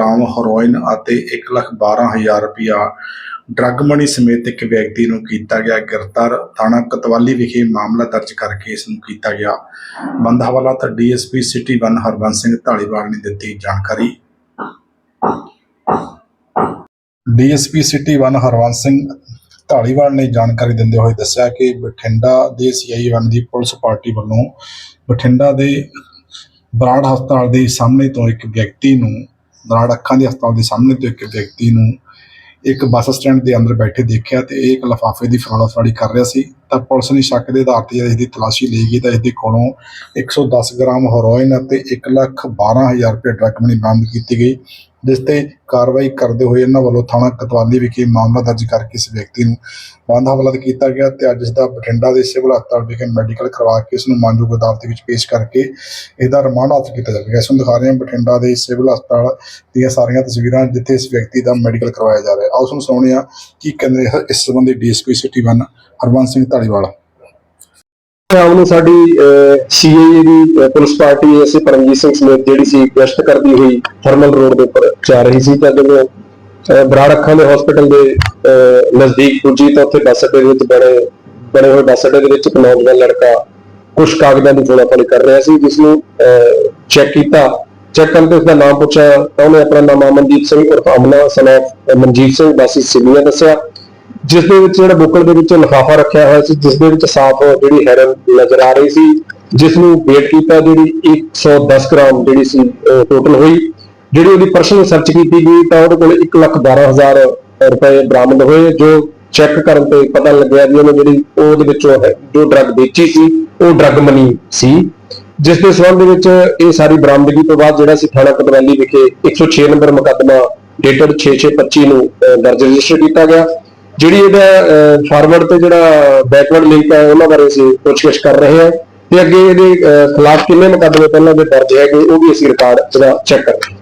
Gram heroin ਅਤੇ 112000 ਰੁਪਇਆ drug money ਸਮੇਤ ਇੱਕ ਵਿਅਕਤੀ ਨੂੰ ਕੀਤਾ ਗਿਆ ਗ੍ਰਿਫਤਾਰ। ਥਾਣਾ ਕਤਵਾਲੀ ਵਿਖੇ ਮਾਮਲਾ ਦਰਜ ਕਰਕੇ ਇਸ ਨੂੰ ਕੀਤਾ ਗਿਆ। ਬੰਦ ਹਵਾਲਾਤ ਡੀਐਸਪੀ ਸਿਟੀ 1 ਹਰਬੰਸ ਸਿੰਘ ਢਾਲੀਵਾਲ ਨੇ ਦਿੱਤੀ ਜਾਣਕਾਰੀ। ਡੀਐਸਪੀ ਸਿਟੀ 1 ਹਰਵੰਸ ਸਿੰਘ ਢਾਲੀਵਾਲ ਨੇ ਜਾਣਕਾਰੀ ਦਿੰਦੇ ਹੋਏ ਦੱਸਿਆ ਕਿ ਬਠਿੰਡਾ ਦੇ ਸੀਆਈ 1 ਦੀ ਪੁਲਿਸ ਪਾਰਟੀ ਵੱਲੋਂ ਬਠਿੰਡਾ ਦੇ ਬਰਾੜ ਹਸਪਤਾਲ ਦੇ ਸਾਹਮਣੇ ਤੋਂ ਇੱਕ ਵਿਅਕਤੀ ਨੂੰ ਦਰਾੜ ਅੱਖਾਂ ਦੇ ਹਸਪਤਾਲ ਦੇ ਸਾਹਮਣੇ ਤੋਂ ਇੱਕ ਵਿਅਕਤੀ ਨੂੰ ਇੱਕ ਬੱਸ ਸਟੈਂਡ ਦੇ ਅੰਦਰ ਬੈਠੇ ਦੇਖਿਆ ਤੇ ਇਹ ਇੱਕ ਲਿਫਾਫੇ ਦੀ ਫੜੋ ਫੜੀ ਕਰ ਰਿਹਾ ਸੀ। ਤਾਂ ਪੁਲਿਸ ਨੇ ਸ਼ੱਕ ਦੇ ਆਧਾਰ ਤੇ ਜਦ ਇਹਦੀ ਤਲਾਸ਼ੀ ਲਈ ਗਈ ਤਾਂ ਇਹਦੇ ਕੋਲੋਂ 110 ਗ੍ਰਾਮ ਹੈਰੋਇਨ ਅਤੇ 112000 ਰੁਪਏ ਡਰੱਗ ਮਨੀ ਬਰਾਮਦ ਕੀਤੀ ਗਈ, ਜਿਸ ਤੇ ਕਾਰਵਾਈ ਕਰਦੇ ਹੋਏ ਇਹਨਾਂ ਵੱਲੋਂ ਥਾਣਾ ਕਤਵਾਲੀ ਵਿਖੇ ਮਾਮਲਾ ਦਰਜ ਕਰਕੇ ਇਸ ਵਿਅਕਤੀ ਨੂੰ ਬੰਦ ਹਵਾਲਾ ਕੀਤਾ ਗਿਆ ਤੇ ਅੱਜ ਇਸ ਦਾ ਬਠਿੰਡਾ ਦੇ ਸਿਵਲ ਹਸਪਤਾਲ ਵਿਖੇ ਮੈਡੀਕਲ ਕਰਵਾ ਕੇ ਇਸ ਨੂੰ ਮਾਨਯੋਗ ਅਦਾਲਤ ਵਿੱਚ ਪੇਸ਼ ਕਰਕੇ ਇਹਦਾ ਰਿਮਾਂਡ ਹਾਸਲ ਕੀਤਾ ਜਾਵੇਗਾ। ਇਸ ਨੂੰ ਦਿਖਾ ਰਹੇ ਹਾਂ ਬਠਿੰਡਾ ਦੇ ਸਿਵਲ ਹਸਪਤਾਲ ਦੀਆਂ ਸਾਰੀਆਂ ਤਸਵੀਰਾਂ ਜਿੱਥੇ ਇਸ ਵਿਅਕਤੀ ਦਾ ਮੈਡੀਕਲ ਕਰਵਾਇਆ ਜਾ ਰਿਹਾ ਹੈ। ਆਓ ਤੁਹਾਨੂੰ ਸੁਣਾਉਂਦੇ ਹਾਂ ਕੀ ਕਹਿੰਦੇ ਇਸ ਸੰਬੰਧੀ ਡੀਐਸਪੀ ਸਿਟੀ 1 ਹਰਬੰਸ ਸਿੰਘ ਢਾਲੀਵਾਲ ਸ਼ਾਮ ਨੂੰ ਸਾਡੀ ਸੀਏਏ ਦੀ ਅਹ, ਪੁਲਿਸ ਪਾਰਟੀ ਐਸੇ ਪਰਮਜੀਤ ਸਿੰਘ ਸਮੇਤ ਜਿਹੜੀ ਸੀ ਗਸ਼ਤ ਕਰਦੀ ਹੋਈ ਥਰਮਲ ਰੋਡ ਦੇ ਉੱਪਰ ਜਾ ਰਹੀ ਸੀ ਤਾਂ ਜਦੋਂ ਬਰਾੜ ਅੱਖਾਂ ਦੇ ਹਸਪੀਟਲ ਦੇ ਅਹ, ਨਜ਼ਦੀਕ ਪੁੱਜੀ ਤਾਂ ਉੱਥੇ ਬੱਸ ਅੱਡੇ ਦੇ ਵਿੱਚ ਬਣੇ ਬਣੇ ਹੋਏ ਬੱਸ ਅੱਡੇ ਦੇ ਵਿੱਚ ਇੱਕ ਨੌਜਵਾਨ ਲੜਕਾ ਕੁਝ ਕਾਗਜ਼ਾਂ ਦੀ ਫੋਟੋਕਾਪੀ ਕਰ ਰਿਹਾ ਸੀ ਜਿਸ ਨੂੰ ਚੈੱਕ ਕੀਤਾ। ਚੈੱਕ ਕਰਨ ਤੇ ਉਸਦਾ ਨਾਮ ਪੁੱਛਿਆ ਤਾਂ ਉਹਨੇ ਆਪਣਾ ਨਾਮ ਅਮਨਦੀਪ ਸਿੰਘ ਉਰਫ ਅਮਨਾ ਸਨ ਮਨਜੀਤ ਸਿੰਘ ਵਾਸੀ ਸਿਵਲੀਆ ਦੱਸਿਆ। ਜਿਸ ਦੇ ਵਿੱਚ ਜਿਹੜਾ ਬੁੱਕਲ ਦੇ ਵਿੱਚ ਲਿਫਾਫਾ ਰੱਖਿਆ ਹੋਇਆ ਸੀ, ਜਿਸ ਦੇ ਵਿੱਚ ਸਾਫ਼ ਜਿਹੜੀ ਹੈਰਨ ਨਜ਼ਰ ਆ ਰਹੀ ਸੀ, ਜਿਸ ਨੂੰ ਵੇਟ ਕੀਤਾ ਜਿਹੜੀ 110 ਗ੍ਰਾਮ ਜਿਹੜੀ ਸੀ ਟੋਟਲ ਹੋਈ। ਜਿਹੜੀ ਉਹਦੀ ਪਰਸਨਲ ਸਰਚ ਕੀਤੀ ਗਈ, ਤਾਂ ਉਹਦੇ ਕੋਲ 112000 ਰੁਪਏ ਬਰਾਮਦ ਹੋਏ, ਜੋ ਚੈੱਕ ਕਰਨ ਤੇ ਪਤਾ ਲੱਗਿਆ ਵੀ ਉਹਨੇ ਜਿਹੜੀ ਉਹਦੇ ਵਿੱਚੋਂ ਹੈ- ਜੋ ਡਰੱਗ ਵੇਚੀ ਸੀ, ਉਹ ਡਰੱਗ ਮਨੀ ਸੀ। ਜਿਸ ਦੇ ਸੰਬੰਧ ਵਿੱਚ ਇਹ ਸਾਰੀ ਬਰਾਮਦਗੀ ਤੋਂ ਬਾਅਦ ਜਿਹੜਾ ਸੀ ਥਾਣਾ ਕਤਵਾਲੀ ਵਿਖੇ 106 ਨੰਬਰ ਮੁਕੱਦਮਾ ਡੇਟਡ 6625 ਨੂੰ ਦਰਜ ਰਜਿਸਟਰ ਕੀਤਾ ਗਿਆ। ਜਿਹੜੀ ਇਹਦਾ ਫਾਰਵਰਡ ਤੇ ਜਿਹੜਾ ਬੈਕਵਰਡ ਲਿੰਕ ਹੈ, ਉਹਨਾਂ ਬਾਰੇ ਅਸੀਂ ਪੁੱਛਗਿੱਛ ਕਰ ਰਹੇ ਹਾਂ। ਤੇ ਅੱਗੇ ਇਹਦੇ ਖਿਲਾਫ ਕਿੰਨੇ ਮੁਕੱਦਮੇ ਪਹਿਲਾਂ ਦੇ ਦਰਜ ਹੈਗੇ, ਉਹ ਵੀ ਅਸੀਂ ਰਿਕਾਰਡ ਜਿਹੜਾ ਚੈੱਕ ਕਰ ਹਾਂ